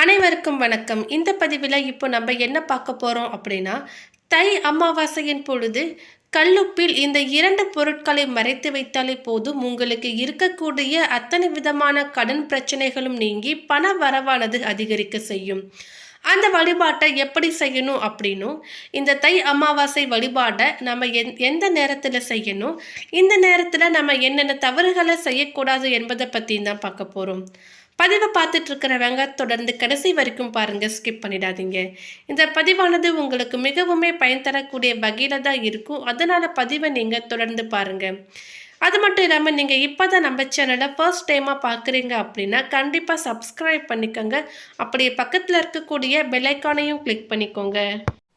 அனைவருக்கும் வணக்கம். இந்த பதிவில் இப்போ நம்ம என்ன பார்க்க போகிறோம் அப்படின்னா தை அமாவாசையின் பொழுது கல்லுப்பில் இந்த இரண்டு பொருட்களை மறைத்து வைத்தாலே போதும். உங்களுக்கு இருக்கக்கூடிய அத்தனை விதமான கடன் பிரச்சனைகளும் நீங்கி பண வரவானது அதிகரிக்க செய்யும். அந்த வழிபாட்டை எப்படி செய்யணும் அப்படின்னும் இந்த தை அமாவாசை வழிபாட்டை நம்ம எந் எந்த நேரத்தில் செய்யணும் இந்த நேரத்தில் நம்ம என்னென்ன தவறுகளை செய்யக்கூடாது என்பதை பற்றியும் தான் பார்க்க போகிறோம் பதிவை பார்த்துட்டு இருக்கிறவங்க தொடர்ந்து கடைசி வரைக்கும் பாருங்க ஸ்கிப் பண்ணிடாதீங்க. இந்த பதிவானது உங்களுக்கு மிகவுமே பயன் தரக்கூடிய வகையில் தான் இருக்கும். அதனால பதிவை நீங்கள் தொடர்ந்து பாருங்க. அது மட்டும் இல்லாமல் நீங்கள் இப்போ தான் நம்ம சேனலை ஃபர்ஸ்ட் டைமாக பார்க்குறீங்க அப்படின்னா கண்டிப்பாக சப்ஸ்கிரைப் பண்ணிக்கோங்க. அப்படியே பக்கத்தில் இருக்கக்கூடிய பெல்லைக்கானையும் கிளிக் பண்ணிக்கோங்க.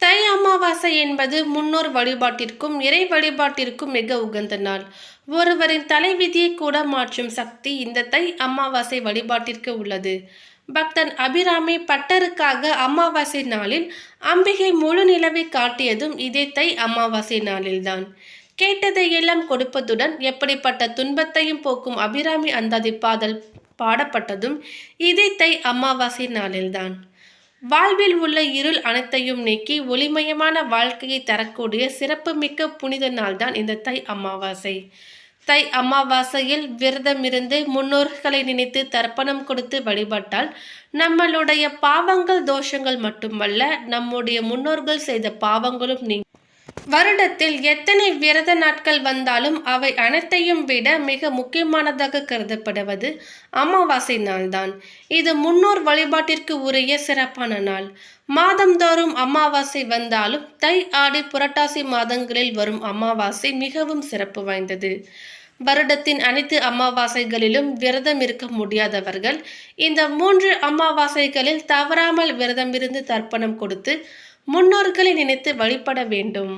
தை அமாவாசை என்பது முன்னோர் வழிபாட்டிற்கும் இறை வழிபாட்டிற்கும் மிக உகந்த நாள். ஒருவரின் தலைவிதியை கூட மாற்றும் சக்தி இந்த தை அமாவாசை வழிபாட்டிற்கு உள்ளது. பக்தன் அபிராமி பட்டருக்காக அமாவாசை நாளில் அம்பிகை முழு நிலவை காட்டியதும் இதே தை அமாவாசை நாளில்தான். கேட்டதை எல்லாம் கொடுப்பதுடன் எப்படிப்பட்ட துன்பத்தையும் போக்கும் அபிராமி அந்தாதி பாடல் பாடப்பட்டதும் இதே தை அமாவாசை நாளில்தான். வாழ்வில் உள்ள இருள் அனைத்தையும் நீக்கி ஒளிமயமான வாழ்க்கையை தரக்கூடிய சிறப்புமிக்க புனித நாள்தான் இந்த தை அமாவாசை. தை அமாவாசையில் விரதமிருந்து முன்னோர்களை நினைத்து தர்ப்பணம் கொடுத்து வழிபட்டால் நம்மளுடைய பாவங்கள் தோஷங்கள் மட்டுமல்ல நம்முடைய முன்னோர்கள் செய்த பாவங்களும் நீ வருடத்தில் எத்தனை விரத நாட்கள் வந்தாலும் அவை அனைத்தையும் விட மிக முக்கியமானதாக கருதப்படுவது அமாவாசை நாள்தான். இது முன்னோர் வழிபாட்டிற்கு உரிய சிறப்பான நாள். மாதந்தோறும் அமாவாசை வந்தாலும் தை ஆடி புரட்டாசி மாதங்களில் வரும் அமாவாசை மிகவும் சிறப்பு வாய்ந்தது. வருடத்தின் அனைத்து அமாவாசைகளிலும் விரதம் இருக்க முடியாதவர்கள் இந்த மூன்று அமாவாசைகளில் தவறாமல் விரதமிருந்து தர்ப்பணம் கொடுத்து முன்னோர்களை நினைத்து வழிபட வேண்டும்.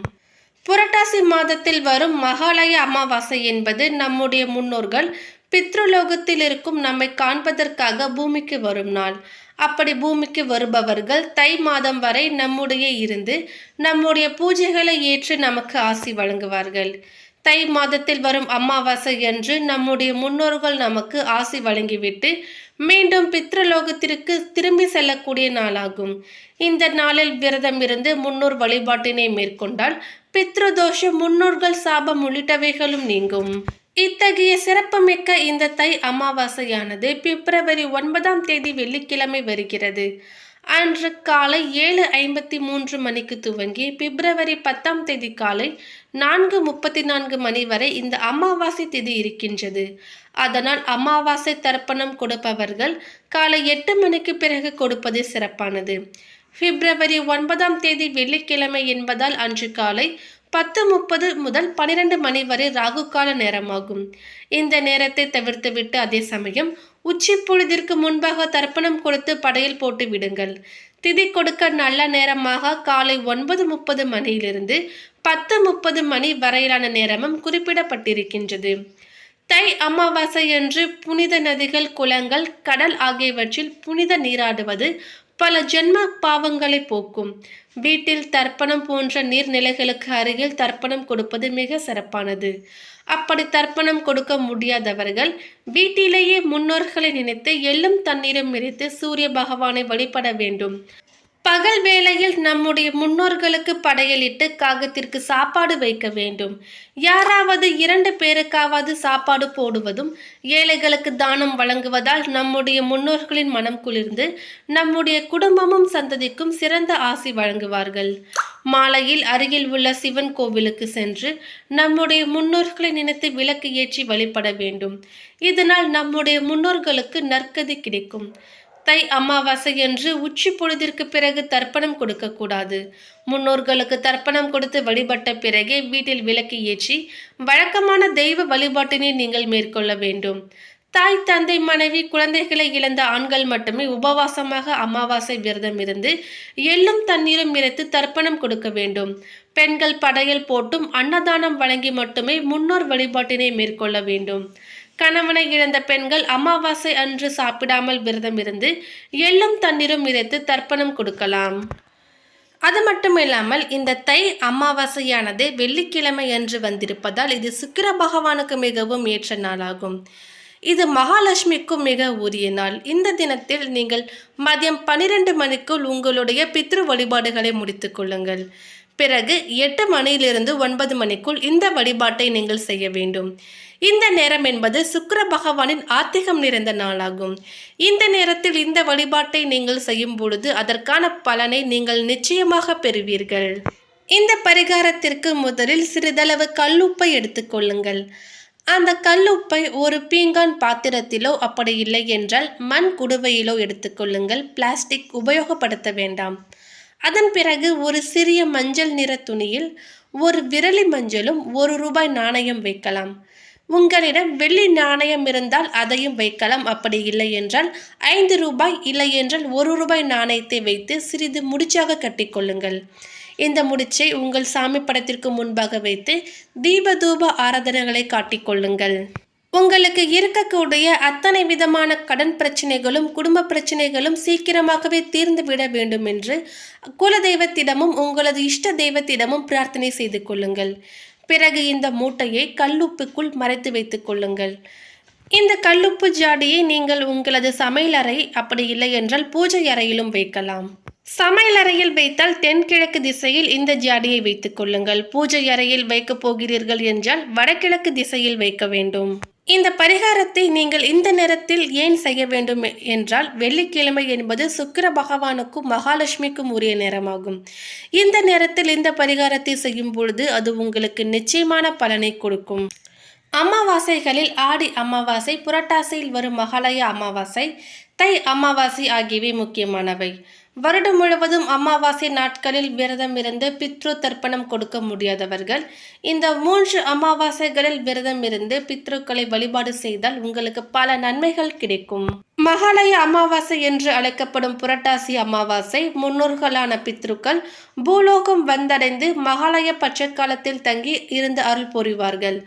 புரட்டாசி மாதத்தில் வரும் மகாலய அமாவாசை என்பது நம்முடைய முன்னோர்கள் பித்ருலோகத்தில் இருக்கும் நம்மை காண்பதற்காக பூமிக்கு வரும் நாள். அப்படி பூமிக்கு வருபவர்கள் தை மாதம் வரை நம்முடைய இருந்து நம்முடைய பூஜைகளை ஏற்று நமக்கு ஆசி வழங்குவார்கள். தை மாதத்தில் வரும் அமாவாசை என்று நம்முடைய முன்னோர்கள் நமக்கு ஆசி வழங்கிவிட்டு மீண்டும் பித்ருலோகத்திற்கு திரும்பி செல்லக்கூடிய நாளாகும். இந்த நாளில் விரதம் இருந்து முன்னோர் வழிபாட்டினை மேற்கொண்டால் பித்ருதோஷம் முன்னோர்கள் சாபம் உள்ளிட்டவைகளும் நீங்கும். இத்தகைய சிறப்புமிக்க இந்த தை அமாவாசையானது பிப்ரவரி ஒன்பதாம் தேதி வெள்ளிக்கிழமை வருகிறது. அன்று காலை ஏழு ஐம்பத்தி மூன்று மணிக்கு துவங்கி பிப்ரவரி பத்தாம் தேதி காலை நான்கு முப்பத்தி நான்கு மணி வரை இந்த அமாவாசை திதி இருக்கின்றது. அதனால் அமாவாசை தர்ப்பணம் கொடுப்பவர்கள் காலை எட்டு மணிக்கு பிறகு கொடுப்பது சிறப்பானது. பிப்ரவரி ஒன்பதாம் தேதி வெள்ளிக்கிழமை என்பதால் அன்று காலை பத்து முப்பது முதல் பனிரெண்டு மணி வரை ராகு கால நேரமாகும். இந்த நேரத்தை தவிர்த்துவிட்டு அதே சமயம் உச்சி பொழுதிற்கு முன்பாக தர்ப்பணம் கொடுத்து படையல் போட்டு விடுங்கள். திதி கொடுக்க நல்ல நேரமாக காலை ஒன்பது முப்பது மணியிலிருந்து பத்து முப்பது மணி வரையிலான நேரமும் குறிப்பிடப்பட்டிருக்கின்றது. தை அமாவாசை என்று புனித நதிகள் குளங்கள் கடல் ஆகியவற்றில் புனித நீராடுவது பல ஜென்ம பாவங்களை போக்கும். வீட்டில் தர்ப்பணம் போன்ற நீர்நிலைகளுக்கு அருகில் தர்ப்பணம் கொடுப்பது மிக சிறப்பானது. அப்படி தர்ப்பணம் கொடுக்க முடியாதவர்கள் வீட்டிலேயே முன்னோர்களை நினைத்து எள்ளும் தண்ணீரும் மிரித்து சூரிய பகவானை வழிபட வேண்டும். பகல் வேளையில் நம்முடைய முன்னோர்களுக்கு படையலிட்டு காகத்திற்கு சாப்பாடு வைக்க வேண்டும். யாராவது இரண்டு பேருக்காவது சாப்பாடு போடுவதும் ஏழைகளுக்கு தானம் வழங்குவதால் நம்முடைய முன்னோர்களின் மனம் குளிர்ந்து நம்முடைய குடும்பமும் சந்ததிக்கும் சிறந்த ஆசி வழங்குவார்கள். மாலையில் அருகில் உள்ள சிவன் கோவிலுக்கு சென்று நம்முடைய முன்னோர்களை நினைத்து விளக்கு ஏற்றி வழிபட வேண்டும். இதனால் நம்முடைய முன்னோர்களுக்கு நற்கதி கிடைக்கும். தை அமாவாசை என்று உச்சி பொழுதிற்கு பிறகு தர்ப்பணம் கொடுக்கக்கூடாது முன்னோர்களுக்கு தர்ப்பணம் கொடுத்து வழிபட்ட பிறகே வீட்டில் விளக்கு ஏற்றி வழக்கமான தெய்வ வழிபாட்டினை நீங்கள் மேற்கொள்ள வேண்டும். தாய் தந்தை மனைவி குழந்தைகளை இழந்த ஆண்கள் மட்டுமே உபவாசமாக அமாவாசை விரதம் இருந்து எள்ளும் தண்ணீரும் இறைத்து தர்ப்பணம் கொடுக்க வேண்டும். பெண்கள் படையல் போட்டும் அன்னதானம் வழங்கி மட்டுமே முன்னோர் வழிபாட்டினை மேற்கொள்ள வேண்டும். கணவனை இழந்த பெண்கள் அமாவாசை அன்று சாப்பிடாமல் விரதம் இருந்து எள்ளும் தண்ணீரும் இறைத்து தர்ப்பணம் கொடுக்கலாம். அது மட்டும் இல்லாமல் இந்த தை அமாவாசையானது வெள்ளிக்கிழமை அன்று வந்திருப்பதால் இது சுக்கிர பகவானுக்கு மிகவும் ஏற்ற நாளாகும். இது மகாலட்சுமிக்கும் மிக உரிய நாள். இந்த தினத்தில் நீங்கள் மதியம் பன்னிரண்டு மணிக்குள் உங்களுடைய பித்ரு வழிபாடுகளை முடித்துக் கொள்ளுங்கள். பிறகு எட்டு மணியிலிருந்து ஒன்பது மணிக்குள் இந்த வழிபாட்டை நீங்கள் செய்ய வேண்டும். இந்த நேரம் என்பது சுக்கர பகவானின் ஆத்திகம் நிறைந்த நாளாகும். இந்த நேரத்தில் இந்த வழிபாட்டை நீங்கள் செய்யும் பொழுது அதற்கான பலனை நீங்கள் நிச்சயமாக பெறுவீர்கள். இந்த பரிகாரத்திற்கு முதலில் சிறிதளவு கல்லுப்பை எடுத்துக்கொள்ளுங்கள் அந்த கல்லுப்பை ஒரு பீங்கான் பாத்திரத்திலோ அப்படி இல்லை என்றால் மண் குடுவையிலோ எடுத்துக்கொள்ளுங்கள் பிளாஸ்டிக் உபயோகப்படுத்த வேண்டாம். அதன் பிறகு ஒரு சிறிய மஞ்சள் நிற துணியில் ஒரு விரலி மஞ்சளும் ஒரு ரூபாய் நாணயம் வைக்கலாம். உங்களிடம் வெள்ளி நாணயம் இருந்தால் அதையும் வைக்கலாம். அப்படி இல்லை என்றால் ஐந்து ரூபாய் இல்லை என்றால் ஒரு ரூபாய் நாணயத்தை வைத்து சிறிது முடிச்சாக கட்டிக்கொள்ளுங்கள் இந்த முடிச்சை உங்கள் சாமி படத்திற்கு முன்பாக வைத்து தீப தூப ஆராதனைகளை காட்டிக்கொள்ளுங்கள் உங்களுக்கு இருக்கக்கூடிய அத்தனை விதமான கடன் பிரச்சனைகளும் குடும்ப பிரச்சனைகளும் சீக்கிரமாகவே தீர்ந்துவிட வேண்டும் என்று குலதெய்வத்திடமும் உங்களது இஷ்ட தெய்வத்திடமும் பிரார்த்தனை செய்து கொள்ளுங்கள். பிறகு இந்த மூட்டையை கல்லுப்புக்குள் மறைத்து வைத்துக் கொள்ளுங்கள். இந்த கல்லுப்பு ஜாடியை நீங்கள் உங்களது சமையலறை அப்படி இல்லை என்றால் பூஜை அறையிலும் வைக்கலாம். சமையலறையில் வைத்தால் தென்கிழக்கு திசையில் இந்த ஜாடியை வைத்துக் கொள்ளுங்கள். பூஜை அறையில் வைக்கப் போகிறீர்கள் என்றால் வடகிழக்கு திசையில் வைக்க வேண்டும். இந்த பரிகாரத்தை நீங்கள் இந்த நேரத்தில் ஏன் செய்ய வேண்டும் என்றால் வெள்ளிக்கிழமை என்பது சுக்கிர பகவானுக்கும் மகாலட்சுமிக்கும் உரிய நேரமாகும். இந்த நேரத்தில் இந்த பரிகாரத்தை செய்யும் பொழுது அது உங்களுக்கு நிச்சயமான பலனை கொடுக்கும். அமாவாசைகளில் ஆடி அமாவாசை புரட்டாசியில் வரும் மகாலய அமாவாசை தை அமாவாசை ஆகியவை முக்கியமானவை. வருடம் முழுவதும் அமாவாசை நாட்களில் விரதம் இருந்து பித்ரு தர்ப்பணம் கொடுக்க முடியாதவர்கள் இந்த மூன்று அமாவாசைகளில் விரதம் இருந்து பித்ருக்களை வழிபாடு செய்தால் உங்களுக்கு பல நன்மைகள் கிடைக்கும். மகாலய அமாவாசை என்று அழைக்கப்படும் புரட்டாசி அமாவாசை முன்னோர்களான பித்ருக்கள் பூலோகம் வந்தடைந்து மகாலய பட்சக்காலத்தில் தங்கி இருந்து அருள் புரிவார்கள்.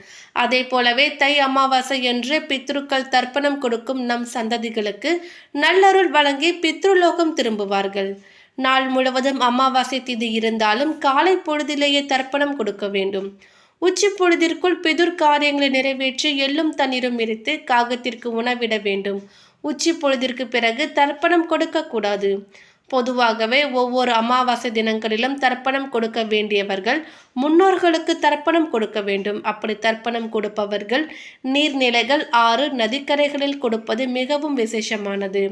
அதே போலவே தை அமாவாசை என்று பித்ருக்கள் தர்ப்பணம் கொடுக்கும் நம் சந்ததிகளுக்கு நல்லருள் வழங்கி பித்ருலோகம் திரும்புவார்கள். நாள் முழுவதும் அமாவாசை திதி இருந்தாலும் காலை பொழுதிலேயே தர்ப்பணம் கொடுக்க வேண்டும். உச்சி பொழுதிற்குள் பிதுர் காரியங்களை நிறைவேற்றி எள்ளும் தண்ணீரும் எரித்து காகத்திற்கு உணவிட வேண்டும். உச்சி பொழுதிற்கு பிறகு தர்ப்பணம் கொடுக்கக்கூடாது. பொதுவாகவே ஒவ்வொரு அமாவாசை தினங்களிலும் தர்ப்பணம் கொடுக்க வேண்டியவர்கள் முன்னோர்களுக்கு தர்ப்பணம் கொடுக்க வேண்டும். அப்படி தர்ப்பணம் கொடுப்பவர்கள் நீர்நிலைகள் ஆறு நதிக்கரைகளில் கொடுப்பது மிகவும் விசேஷமானது.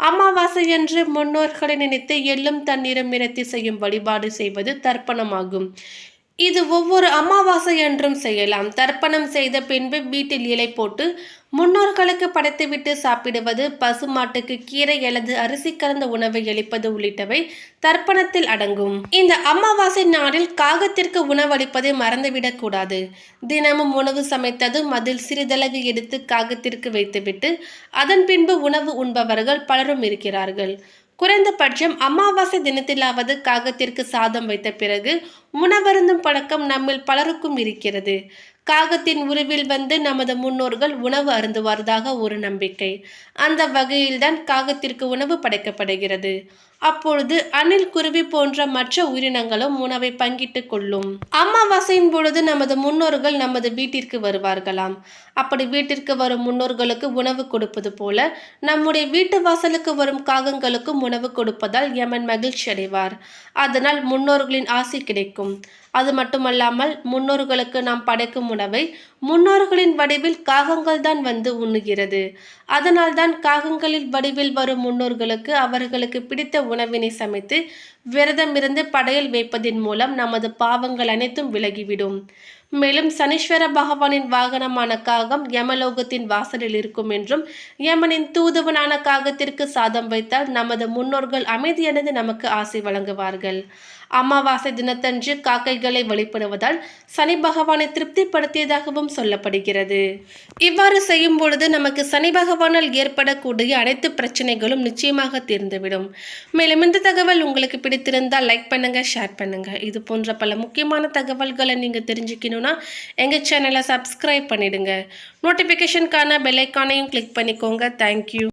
அமாவாசை என்று முன்னோர்களை நினைத்து எள்ளும் தண்ணீரும் நிறுத்தி செய்யும் வழிபாடு செய்வது தர்ப்பணமாகும். இது ஒவ்வொரு அமாவாசை என்றும் செய்யலாம். தர்ப்பணம் செய்த பின்பு வீட்டில் இலை போட்டு முன்னோர்களுக்கு படைத்துவிட்டு சாப்பிடுவது பசுமாட்டுக்கு கீரை அல்லது அரிசி கலந்த உணவை அளிப்பது உள்ளிட்டவை தர்ப்பணத்தில் அடங்கும். இந்த அமாவாசை நாளில் காகத்திற்கு உணவளிப்பதை மறந்துவிடக் கூடாது. தினமும் உணவு சமைத்ததும் அதில் சிறிதளவு எடுத்து காகத்திற்கு வைத்துவிட்டு அதன் பின்பு உணவு உண்பவர்கள் பலரும் இருக்கிறார்கள். குறைந்தபட்சம் அமாவாசை தினத்திலாவது காகத்திற்கு சாதம் வைத்த பிறகு உணவருந்தும் பழக்கம் நம்மில் பலருக்கும் இருக்கிறது. காகத்தின் உருவில் வந்து நமது முன்னோர்கள் உணவு அருந்துவார்தாக ஒரு நம்பிக்கை. அந்த வகையில்தான் காகத்திற்கு உணவு படைக்கப்படுகிறது. அப்பொழுது அணில் குருவி போன்ற மற்ற உயிரினங்களும் உணவை பங்கிட்டு கொள்ளும். அமாவாசையின் பொழுது நமது முன்னோர்கள் நமது வீட்டிற்கு வருவார்களாம். அப்படி வீட்டிற்கு வரும் முன்னோர்களுக்கு உணவு கொடுப்பது போல நம்முடைய வீட்டு வாசலுக்கு வரும் காகங்களுக்கும் உணவு கொடுப்பதால் யமன் மகிழ்ச்சி அடைவார். அதனால் முன்னோர்களின் ஆசை கிடைக்கும். அது மட்டுமல்லாமல் முன்னோர்களுக்கு நாம் படைக்கும் உணவை முன்னோர்களின் வடிவில் காகங்கள் தான் வந்து உண்ணுகிறது. அதனால்தான் காகங்களின் வடிவில் வரும் முன்னோர்களுக்கு அவர்களுக்கு பிடித்த உணவினை சமைத்து விரதம் இருந்து படையல் வைப்பதின் மூலம் நமது பாவங்கள் அனைத்தும் விலகிவிடும். மேலும் சனீஸ்வர பகவானின் வாகனமான காகம் யமலோகத்தின் வாசலில் இருக்கும் என்றும் யமனின் தூதுவனான காகத்திற்கு சாதம் வைத்தால் நமது முன்னோர்கள் அமைதியடைந்து நமக்கு ஆசை வழங்குவார்கள். அமாவாசை தினத்தன்று காக்கைகளை வழிபடுவதால் சனி பகவானை திருப்திப்படுத்தியதாகவும் சொல்லப்படுகிறது. இவ்வாறு செய்யும் பொழுது நமக்கு சனி பகவானால் ஏற்படக்கூடிய அனைத்து பிரச்சனைகளும் நிச்சயமாக தீர்ந்துவிடும். மேலும் இந்த தகவல் உங்களுக்கு பிடித்திருந்தால் லைக் பண்ணுங்கள் ஷேர் பண்ணுங்கள் இது போன்ற பல முக்கியமான தகவல்களை நீங்கள் தெரிஞ்சுக்கணுன்னா எங்கள் சேனலை சப்ஸ்கிரைப் பண்ணிவிடுங்க நோட்டிஃபிகேஷனுக்கான பெல்லைக்கானையும் கிளிக் பண்ணிக்கோங்க. தேங்க்யூ